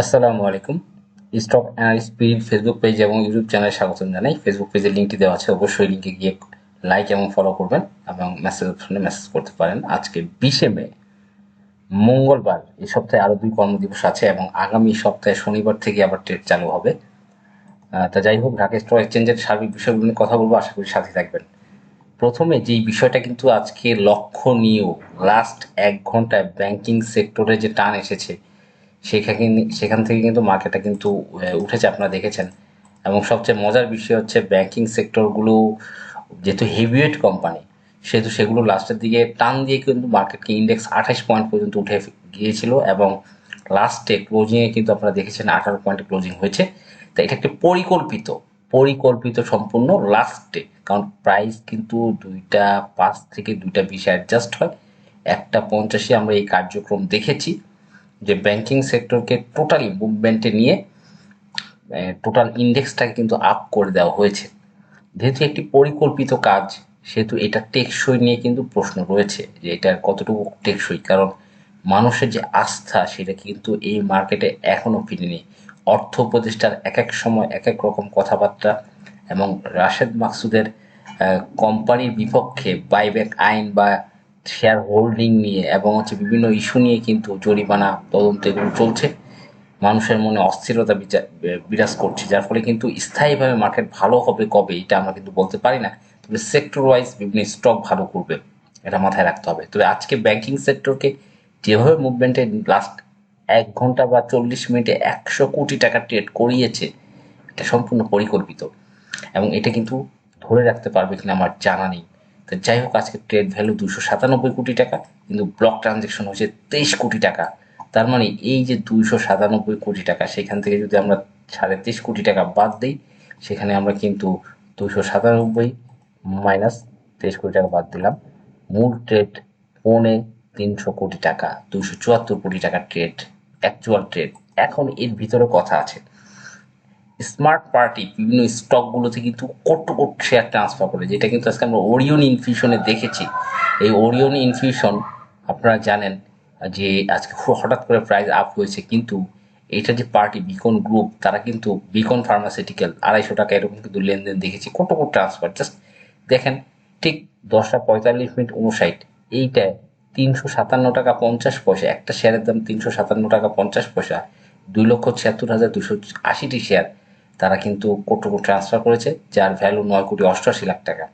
আসসালামু আলাইকুম। Stock analyst spirit Facebook page এবং ইউটিউব চ্যানেলে স্বাগতম জানাই। ফেসবুক পেজের লিঙ্কটি দেওয়া আছে। অবশ্যই লিঙ্কে গিয়ে লাইক এবং ফলো করবেন এবং মেসেজ অপশনে মেসেজ করতে পারেন। আজকে বিশে মে, মঙ্গলবার, এই সপ্তাহে আরও দুই কর্মদিবস আছে এবং আগামী সপ্তাহে শনিবার থেকে আবার ট্রেড চালু হবে। তা যাই হোক, ঢাকা স্টক এক্সচেঞ্জের সার্বিক বিষয়গুলো নিয়ে কথা বলব। আশা করি সাথে থাকবেন। প্রথমে যেই বিষয়টা কিন্তু আজকে লক্ষণীয় লাস্ট এক ঘন্টায় ব্যাংকিং সেক্টরে যে টান এসেছে সেখানে সেখান থেকে কিন্তু মার্কেটটা কিন্তু উঠেছে, আপনারা দেখেছেন। এবং সবচেয়ে মজার বিষয় হচ্ছে ব্যাংকিং সেক্টরগুলো যেহেতু হেভিওয়েট কোম্পানি সেহেতু সেগুলো লাস্টের দিকে টান দিয়ে কিন্তু মার্কেটকে ইন্ডেক্স আঠাশ পয়েন্ট পর্যন্ত উঠে গিয়েছিল এবং লাস্টে ক্লোজিংয়ে কিন্তু আপনারা দেখেছেন আঠারো পয়েন্টে ক্লোজিং হয়েছে। তো এটা একটি পরিকল্পিত পরিকল্পিত সম্পূর্ণ লাস্টে কারণ প্রাইস কিন্তু দুইটা পাঁচ থেকে দুইটা বিশে অ্যাডজাস্ট হয়। একটা পঞ্চাশে আমরা এই কার্যক্রম দেখেছি। যে ব্যাংকিং সেক্টরকে টোটালি মুভমেন্টে নিয়ে টোটাল ইন্ডেক্সটাকে কিন্তু আপ করে দেওয়া হয়েছে। যেহেতু একটি পরিকল্পিত কাজ, সেহেতু এটা টেকসই নিয়ে কিন্তু প্রশ্ন রয়েছে যে এটা কতটুকু টেকসই। কারণ মানুষের যে আস্থা, সেটা কিন্তু এই মার্কেটে এখনও ফিরেনি। অর্থ উপদেষ্টার এক এক সময় এক এক রকম কথাবার্তা এবং রাশেদ মাকসুদের কোম্পানির বিপক্ষে বাইব্যাক আইন বা শেয়ার হোল্ডিং নিয়ে এবং হচ্ছে বিভিন্ন ইস্যু নিয়ে কিন্তু জরিমানা তদন্ত এগুলো চলছে। মানুষের মনে অস্থিরতা বিরাজ করছে, যার ফলে কিন্তু স্থায়ীভাবে মার্কেট ভালো হবে কবে এটা আমরা কিন্তু বলতে পারি না। তবে সেক্টর ওয়াইজ বিভিন্ন স্টক ভালো করবে, এটা মাথায় রাখতে হবে। তবে আজকে ব্যাংকিং সেক্টরকে যেভাবে মুভমেন্টে লাস্ট এক ঘণ্টা বা চল্লিশ মিনিটে একশো কোটি টাকা ট্রেড করিয়েছে, এটা সম্পূর্ণ পরিকল্পিত। এবং এটা কিন্তু ধরে রাখতে পারবে কিনা আমার জানা নেই। তো যাই হোক আজকে ট্রেড ভ্যালু দুশো সাতানব্বই কোটি টাকা, কিন্তু ব্লক ট্রানজেকশন হচ্ছে তেইশ কোটি টাকা। তার মানে এই যে দুইশো সাতানব্বই কোটি টাকা, সেখান থেকে যদি আমরা সাড়ে তেইশ কোটি টাকা বাদ দিই, সেখানে আমরা কিন্তু দুশো সাতানব্বই মাইনাস তেইশ কোটি টাকা বাদ দিলাম। মূল ট্রেড পৌনে তিনশো কোটি টাকা দুশো চুয়াত্তর কোটি টাকা ট্রেড অ্যাকচুয়াল ট্রেড এখন এর ভিতরে কথা আছে। স্মার্ট পার্টি বিভিন্ন স্টকগুলোতে কিন্তু কোট কোট শেয়ার ট্রান্সফার করে যেটা কিন্তু আজকে আমরা ওরিয়ন ইনফিউশনে দেখেছি। এই ওরিয়ন ইনফিউশন আপনারা জানেন যে আজকে হঠাৎ করে প্রাইস আপ হয়েছে, কিন্তু এটা যে পার্টি বিকন গ্রুপ তারা কিন্তু বিকন ফার্মাসিউটিক্যাল আড়াইশো টাকা এরকম কিন্তু লেনদেন দেখেছি কোট কোট ট্রান্সফার জাস্ট দেখেন, ঠিক দশটা পঁয়তাল্লিশ মিনিট উনষাট এইটায় তিনশো সাতান্ন টাকা পঞ্চাশ পয়সা, একটা শেয়ারের দাম তিনশো সাতান্ন টাকা পঞ্চাশ পয়সা, দুই লক্ষ ছিয়াত্তর হাজার দুশো আশিটি শেয়ার তারা কিন্তু কোটি ট্রান্সফার করেছে, যার ভ্যালু নয় কোটি অষ্টআশি লাখ টাকা।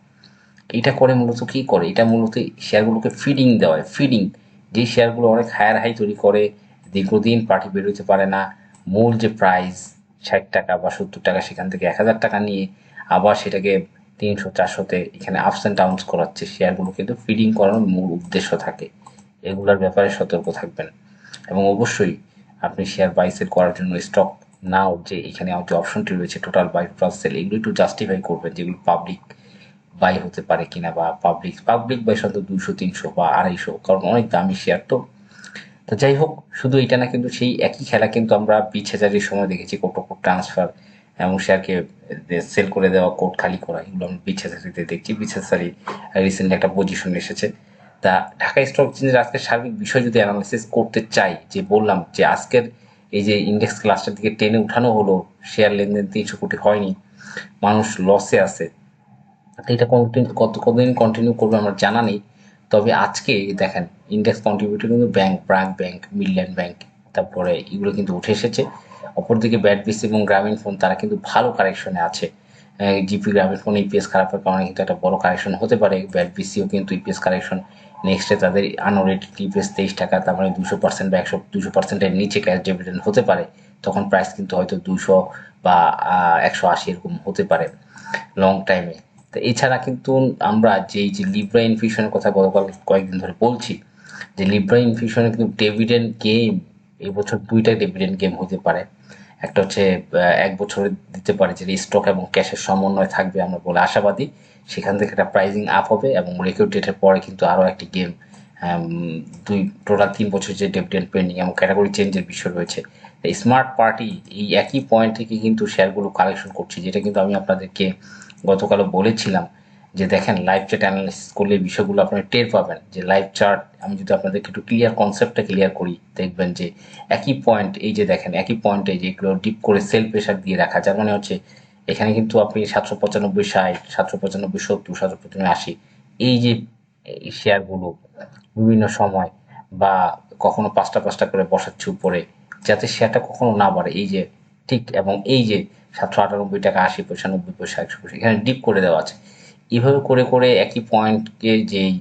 এটা করে মূলত কি করে? এটা মূলত শেয়ারগুলোকে ফিডিং দেওয়া ফিডিং যে শেয়ারগুলো অনেক হায়ার হাই তৈরি করে, দীর্ঘদিন পার্টি বেরোতে পারে না, মূল যে প্রাইস ষাট টাকা বা সত্তর টাকা, সেখান থেকে এক হাজার টাকা নিয়ে আবার সেটাকে তিনশো, চারশোতে এখানে আপস অ্যান্ড ডাউনস করাচ্ছে। শেয়ারগুলো কিন্তু ফিডিং করানোর মূল উদ্দেশ্য থাকে। এগুলোর ব্যাপারে সতর্ক থাকবেন। এবং অবশ্যই আপনি শেয়ার বাই সেল করার জন্য স্টক নাও যে এখানে যে অপশনটি রয়েছে টোটাল বাই প্লাস সেল এগুলো একটু জাস্টিফাই করবেন যেগুলো পাবলিক বাই হতে পারে কিনা বা পাবলিক পাবলিক বাই সাধারণত দুশো তিনশো বা আড়াইশো, কারণ অনেক দামি শেয়ার তো। তো যাই হোক, শুধু এটা না, কিন্তু সেই একই খেলা কিন্তু আমরা বিশ হাজারের সময় দেখেছি কোটো কোট ট্রান্সফার এবং শেয়ারকে সেল করে দেওয়া কোট খালি করা, এগুলো আমরা বিশ হাজারিতে দেখছি। বিশ হাজারি রিসেন্টলি একটা পজিশন এসেছে। তা ঢাকা স্টক এক্সচেঞ্জের আজকের সার্বিক বিষয় যদি অ্যানালাইসিস করতে চাই, যে বললাম যে আজকের এই যে ইন্ডেক্স ক্লাসটার দিকে টেনে উঠানো হলো শেয়ার লেনদেন তিনশো কোটি হয়নি, মানুষ লসে আছে। এটা কন্টিনিউ কত, কতদিন কন্টিনিউ করবে আমার জানা নেই, তবে আজকে দেখেন ইন্ডেক্স কন্ট্রিবিউটর কিন্তু bank BRAC bank Midland bank তারপরে এগুলো কিন্তু উঠে এসেছে। অপরদিকে ব্যাট বিসি এবং গ্রামীণ ফোন তারা কিন্তু ভালো কারেকশনে আছে। জিপি গ্রামীণ ফোন ইপিএস খারাপের কারণে কিন্তু একটা বড় কারেকশন হতে পারে। ব্যাট বিসিও কিন্তু ইপিএস কারেকশন নেক্সটে তাদের আনরেটেড ইপিএস তেইশ টাকা তার মানে দুশো পার্সেন্ট বা একশো, দুশো পার্সেন্টের নিচে ক্যাশ ডিভিডেন্ড হতে পারে। তখন প্রাইস কিন্তু হয়তো দুশো বা একশো আশি এরকম হতে পারে লং টাইমে তো এছাড়া কিন্তু আমরা যেই, যে লিব্রা ইনফিউশনের কথা গতকাল কয়েকদিন ধরে বলছি, যে লিব্রা ইনফিউশনে কিন্তু ডেভিডেন্ড গেম এবছর দুইটা ডেভিডেন্ড গেম হতে পারে। একটা হচ্ছে এক বছরে দিতে পারে যে স্টক এবং ক্যাশের সমন্বয় থাকবে আমরা বলে আশাবাদী। সেখান থেকে একটা প্রাইজিং আপ হবে এবং রেকর্ড ডেটের পরে কিন্তু আরও একটি গেম দুই টোটাল তিন বছর যে ডেভিডেন্ড পেন্ডিং এবং ক্যাটাগরি চেঞ্জের বিষয় রয়েছে। স্মার্ট পার্টি এই একই পয়েন্ট থেকে কিন্তু শেয়ারগুলো কালেকশন করছে, যেটা কিন্তু আমি আপনাদেরকে গতকালও বলেছিলাম যে দেখেন লাইভ চার্ট অ্যানালাইসিস করলে বিষয়গুলো আপনারা টের পাবেন যে লাইভ চার্ট আমি যদি আপনাদেরকে একটু ক্লিয়ার কনসেপ্টটা ক্লিয়ার করি, দেখবেন যে একই পয়েন্ট এই যে দেখেন একই পয়েন্টে যে এগুলো ডিপ করে সেল প্রেশার দিয়ে রাখা, যার মানে হচ্ছে এখানে কিন্তু আপনি সাতশো পঁচানব্বই ষাট, সাতশো পঁচানব্বই সত্তর, সাতশো পঁচানব্বই আশি, এই যে শেয়ারগুলো বিভিন্ন সময় বা কখনো পাঁচটা পাঁচটা করে বসাচ্ছে উপরে, যাতে শেয়ারটা কখনো না বাড়ে। এই যে, ঠিক, এবং এই যে সাতশো আটানব্বই টাকা আশি পয়সা, নব্বই পয়সা, একশো পয়সা, এখানে ডিপ করে দেওয়া আছে। এইভাবে করে করে একই পয়েন্টকে যেই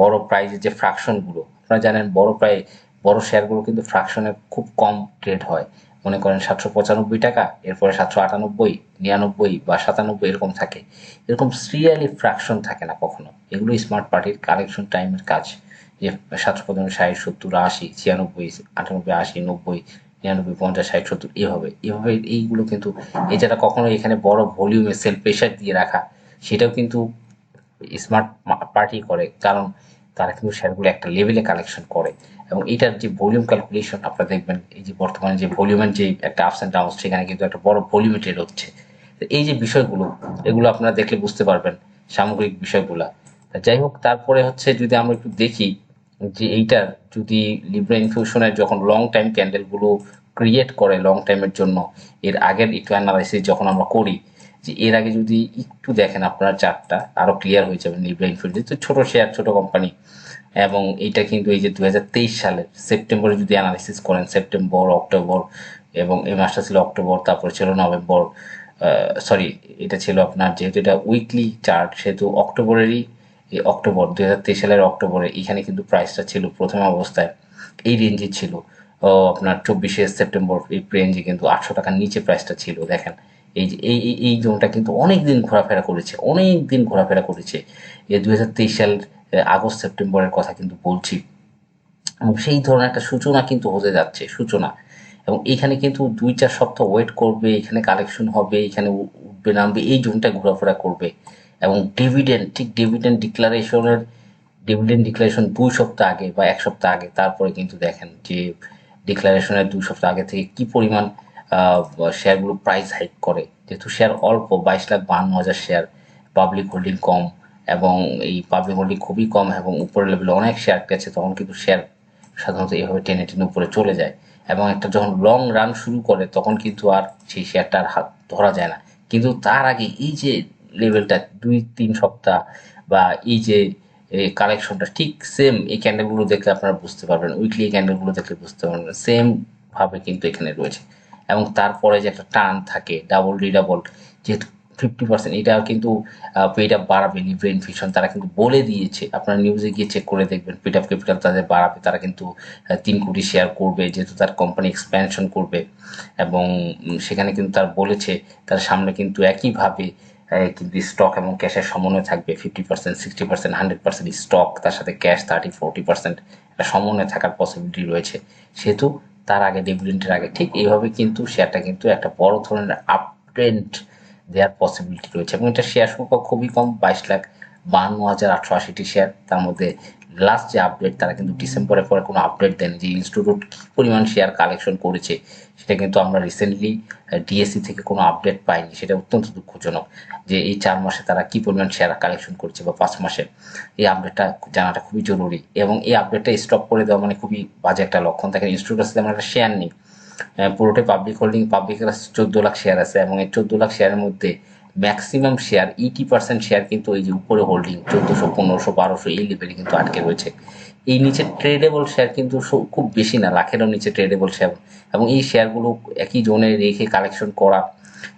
বড় প্রাইজের যে ফ্র্যাকশনগুলো আপনারা জানেন বড় প্রায় বড় শেয়ারগুলো কিন্তু ফ্র্যাকশনে খুব কম ট্রেড হয়। মনে করেন সাতশো পঁচানব্বই টাকা, এরপরে সাতশো আটানব্বই, নিরানব্বই বা সাতানব্বই এরকম থাকে। এরকম সিরিয়ালি ফ্র্যাকশন থাকে না কখনো। এগুলো স্মার্ট পার্টির কালেকশন টাইমের কাজ। যে সাতশো পঁচানব্বই, ষাট, সত্তর, আশি, ছিয়ানব্বই, আটানব্বই, আশি, নব্বই, নিরানব্বই, পঞ্চাশ, ষাট, সত্তর, এভাবে। এভাবে এইগুলো কিন্তু এছাড়া কখনো এখানে বড় ভলিউমে সেল প্রেশার দিয়ে রাখা, সেটাও কিন্তু স্মার্ট পার্টি করে। কারণ তারা কিন্তু শেয়ারগুলো একটা লেভেলে কালেকশন করে। এবং এটার যে ভলিউম ক্যালকুলেশন আপনারা দেখবেন, এই যে বর্তমানে যে ভলিউমের যে একটা আপস অ্যান্ড ডাউন সেখানে কিন্তু একটা বড় ভলিউমে ট্রেড হচ্ছে। এই যে বিষয়গুলো, এগুলো আপনারা দেখলে বুঝতে পারবেন সামগ্রিক বিষয়গুলা। যাই হোক, তারপরে হচ্ছে যদি আমরা একটু দেখি যে এইটার যদি লিব্রা ইনফিউশনের যখন লং টাইম ক্যান্ডেলগুলো ক্রিয়েট করে লং টাইমের জন্য, এর আগের একটু অ্যানালাইসিস যখন আমরা করি, যে এর আগে যদি একটু দেখেন আপনার চারটা আরও ক্লিয়ার হয়ে যাবে লিব্রা ইনফিউশন যেহেতু ছোট শেয়ার ছোট কোম্পানি এবং এটা কিন্তু এই যে তেইশ সালের সেপ্টেম্বরে যদি অ্যানালিসিস করেন, সেপ্টেম্বর, অক্টোবর এবং এই মাসটা ছিল অক্টোবর, তারপরে ছিল নভেম্বর সরি এটা ছিল আপনার যেহেতু এটা উইকলি চার্ট সেহেতু অক্টোবরেরই এই অক্টোবর, দুই হাজার তেইশ সালের অক্টোবরে এখানে কিন্তু প্রাইসটা ছিল প্রথম অবস্থায় এই রেঞ্জে ছিল। আপনার চব্বিশে সেপ্টেম্বর এই রেঞ্জে কিন্তু আটশো টাকার নিচে প্রাইসটা ছিল, দেখেন। এই যে, এই, এই- জোনটা কিন্তু অনেক দিন ঘোরাফেরা করেছে অনেক দিন ঘোরাফেরা করেছে। এই দু সাল আগস্ট, সেপ্টেম্বরের কথা কিন্তু বলছি। এবং সেই ধরনের একটা সূচনা কিন্তু হতে যাচ্ছে, সূচনা। এবং এখানে কিন্তু দুই চার সপ্তাহ ওয়েট করবে, এখানে কালেকশন হবে, এখানে উঠবে, নামবে, এই জোনটা ঘোরাফেরা করবে। এবং ডিভিডেন্ড ঠিক ডিভিডেন্ড ডিক্লারেশনের ডিভিডেন্ড ডিক্লারেশন দুই সপ্তাহ আগে বা এক সপ্তাহ আগে, তারপরে কিন্তু দেখেন যে ডিক্লারেশনের দুই সপ্তাহ আগে থেকে কি পরিমাণ শেয়ারগুলো প্রাইস হাইক করে। যেহেতু শেয়ার অল্প, বাইশ লাখ বাহান্ন হাজার শেয়ার পাবলিক হোল্ডিং কম এবং এই পাবলিক হোল্ডিং খুবই কম এবং উপরের লেভেলে অনেক শেয়ার গেছে, তখন কিন্তু শেয়ার সাধারণত এইভাবে টেনে টেনে উপরে চলে যায়। এবং একটা যখন লং রান শুরু করে, তখন কিন্তু আর সেই শেয়ারটার হাত ধরা যায় না। কিন্তু তার আগে এই যে লেভেলটা দুই, তিন সপ্তাহ বা এই যে কালেকশনটা ঠিক সেম এই ক্যান্ডেলগুলো দেখলে আপনারা বুঝতে পারবেন উইকলি ক্যান্ডেলগুলো দেখলে বুঝতে পারবেন সেমভাবে কিন্তু এখানে রয়েছে। এবং তারপরে যে একটা টান থাকে ডাবল রিডাবল যেহেতু ফিফটি পার্সেন্ট এটা কিন্তু আপ বাড়াবে লিব্রেন ফিশন তারা কিন্তু বলে দিয়েছে। আপনারা নিউজে গিয়ে চেক করে দেখবেন পেড আপ ক্যাপিটাল তাদের বাড়াবে, তারা কিন্তু তিন কোটি শেয়ার করবে, যেহেতু তার কোম্পানি এক্সপ্যানশন করবে। এবং সেখানে কিন্তু তার বলেছে, তার সামনে কিন্তু একইভাবে কিন্তু স্টক এবং ক্যাশের সমন্বয় থাকবে। Fifty percent sixty percent hundred percent stock তার সাথে ক্যাশ থার্টি ফোরটি পার্সেন্ট একটা সমন্বয় থাকার পসিবিলিটি রয়েছে। সেহেতু তার আগে ডিভিডেন্টের আগে, ঠিক এইভাবে কিন্তু শেয়ারটা কিন্তু একটা বড় ধরনের আপট্রেন্ড দেওয়ার পসিবিলিটি রয়েছে। এবং এটা শেয়ার সংখ্যা খুবই কম, বাইশ লাখ বাহান্ন হাজার আটশো আশিটি শেয়ার তার মধ্যে লাস্ট যে আপডেট তারা কিন্তু ডিসেম্বরের পরে কোনো আপডেট দেয়নি যে ইনস্টিটিউট কী পরিমাণ শেয়ার কালেকশন করেছে, সেটা কিন্তু আমরা রিসেন্টলি ডিএসসি থেকে কোনো আপডেট পাইনি। সেটা অত্যন্ত দুঃখজনক যে এই চার মাসে তারা কী পরিমাণ শেয়ার কালেকশন করছে বা পাঁচ মাসে। এই আপডেটটা জানাটা খুবই জরুরি এবং এই আপডেটটা স্টপ করে দেওয়া মানে খুবই বাজে একটা লক্ষণ। থাকে ইনস্টিটিউট আসলে আমরা একটা শেয়ার নিই। পুরোটাই পাবলিক হোল্ডিং পাবলিকের চোদ্দ লাখ শেয়ার আছে এবং এই চোদ্দ লাখ শেয়ারের মধ্যে maximum share eighty percent share কিন্তু এই যে উপরে হোল্ডিং চোদ্দোশো, পনেরোশো, বারোশো, এই লেভেলে কিন্তু আটকে রয়েছে। এই নিচে ট্রেডেবল শেয়ার কিন্তু খুব বেশি না, লাখেরও নিচে ট্রেডেবল শেয়ার এবং এই শেয়ারগুলো একই জোনে রেখে কালেকশন করা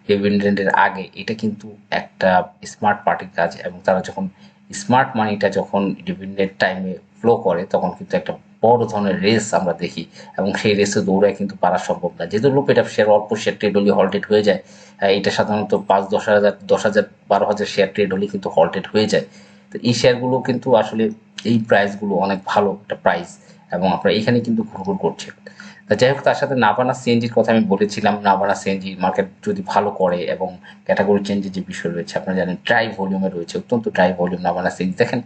ডিভিডেন্ডের আগে, এটা কিন্তু একটা স্মার্ট পার্টির কাজ। এবং তারা যখন স্মার্ট মানিটা যখন ডিভিডেন্ডের টাইমে ফ্লো করে, তখন কিন্তু একটা বড় ধরনের রেস আমরা দেখি এবং সেই রেসে দৌড়ায় কিন্তু পারা সম্ভব না। যেহেতু লোপ এটা শেয়ার অল্প শেয়ার ট্রেড হলে হল্টেড হয়ে যায় এটা সাধারণত পাঁচ, দশ হাজার দশ হাজার, বারো হাজার শেয়ার ট্রেড হলে কিন্তু হল্টেড হয়ে যায়। তো এই শেয়ারগুলো কিন্তু আসলে এই প্রাইসগুলো অনেক ভালো একটা প্রাইস এবং আপনারা এখানে কিন্তু ঘুরঘুর করছে তা যাই হোক, তার সাথে নাভানা সিএনজির কথা আমি বলেছিলাম। নাভানা সিএনজি মার্কেট যদি ভালো করে এবং ক্যাটাগরি চেঞ্জের যে বিষয় রয়েছে, আপনারা জানেন ড্রাই ভলিউমে রয়েছে, অত্যন্ত ড্রাই ভলিউম নাভানা সিএনজি দেখেন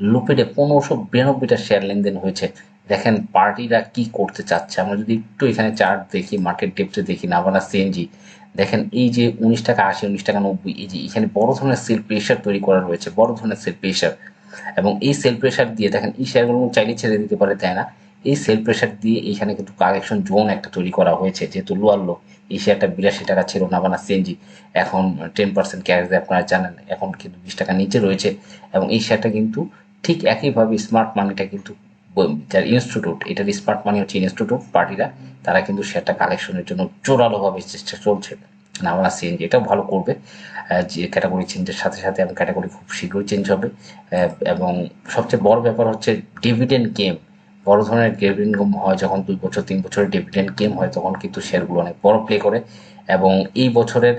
লুপেডে পনেরোশো বিরানব্বইটা শেয়ার লেনদেন হয়েছে। দেখেন পার্টিরা কি করতে চাচ্ছে? আমরা যদি একটু এখানে চার্ট দেখি মার্কেট ডেপথে দেখি নাভানা সিএনজি দেখেন এই যে উনিশ টাকা আশি, উনিশ টাকা নব্বই, এই যে এখানে বড় ধরনের সেল প্রেশার তৈরি করা রয়েছে, বড় ধরনের সেল প্রেশার এবং এই সেল প্রেশার দিয়ে দেখেন এই শেয়ারগুলো চাইলে ছেড়ে দিতে পারে, তাই না? এই সেল প্রেশার দিয়ে এখানে কিন্তু কারেকশন জোন একটা তৈরি করা হয়েছে, যেহেতু লোয়ার লো এই শেয়ারটা বিরাশি টাকা ছিল নাভানা সিএনজি এখন টেন পার্সেন্ট দিয়ে আপনারা জানেন, এখন কিন্তু বিশ টাকা নিচে রয়েছে। এবং এই শেয়ারটা কিন্তু ঠিক একইভাবে স্মার্ট মানিটা কিন্তু যার ইনস্টিটিউট এটার স্মার্ট মানি হচ্ছে ইনস্টিটিউট পার্টিরা তারা কিন্তু শেয়ারটা কালেকশনের জন্য জোরালোভাবে চেষ্টা চলছে। নাভানা সিএনজি এটাও ভালো করবে। যে ক্যাটাগরি চেঞ্জের সাথে সাথে এবং ক্যাটাগরি খুব শীঘ্রই চেঞ্জ হবে। এবং সবচেয়ে বড় ব্যাপার হচ্ছে ডিভিডেন্ড গেম বড় ধরনের গেম হয় যখন দুই বছর, তিন বছরের ডিভিডেন্ড গেম হয়, তখন কিন্তু শেয়ারগুলো অনেক বড় প্লে করে। এবং এই বছরের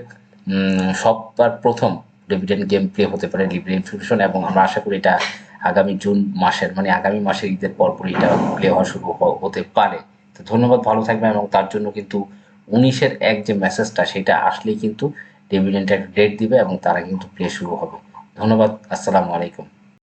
সববার প্রথম ডিভিডেন্ড গেম প্লে হতে পারে ডিভিডেন্ড ফিউশন এবং আমরা আশা করি এটা আগামী জুন মাসের মানে আগামী মাসের ঈদের পরপরই এটা প্লে হওয়া শুরু হতে পারে। তো ধন্যবাদ, ভালো থাকবেন এবং তার জন্য কিন্তু উনিশের এক যে মেসেজটা সেটা আসলেই কিন্তু ডেভিডেন্টের ডেট দিবে এবং তারা কিন্তু প্লে শুরু হবে। ধন্যবাদ, আসসালামু আলাইকুম।